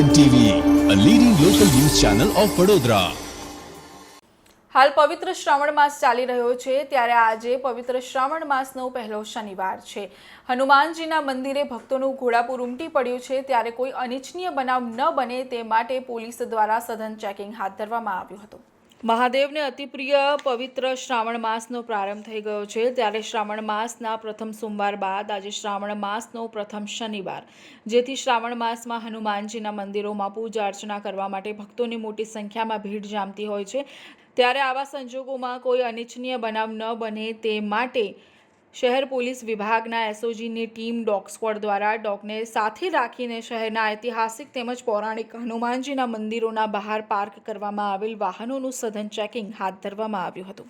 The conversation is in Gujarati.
N TV a leading local news channel of Vadodara હાલ પવિત્ર શ્રાવણ માસ ચાલી રહ્યો છે, ત્યારે આજે પવિત્ર શ્રાવણ માસનો પહેલો શનિવાર છે. હનુમાનજીના મંદિરે ભક્તોનું ઘોડાપુર ઉમટી પડ્યું છે, ત્યારે કોઈ અનિચ્છનીય બનાવ ન બને તે માટે પોલીસ દ્વારા સઘન ચેકિંગ હાથ ધરવામાં આવ્યું હતું. મહાદેવને અતિપ્રિય પવિત્ર શ્રાવણ માસનો પ્રારંભ થઈ ગયો છે. ત્યારે શ્રાવણ માસના પ્રથમ સોમવાર બાદ આજે શ્રાવણ માસનો પ્રથમ શનિવાર. જેથી શ્રાવણ માસમાં હનુમાનજીના મંદિરોમાં પૂજા અર્ચના કરવા માટે ભક્તોની મોટી સંખ્યામાં ભીડ જામતી હોય છે. ત્યારે આવા સંજોગોમાં કોઈ અનિચ્છનીય બનાવ ન બને તે માટે શહેર પોલીસ વિભાગના એસઓજીની ટીમ ડોગ સ્ક્વોડ દ્વારા ડોગને સાથે રાખીને શહેરના ઐતિહાસિક તેમજ પૌરાણિક હનુમાનજીના મંદિરોના બહાર પાર્ક કરવામાં આવેલ વાહનોનું સઘન ચેકિંગ હાથ ધરવામાં આવ્યું હતું.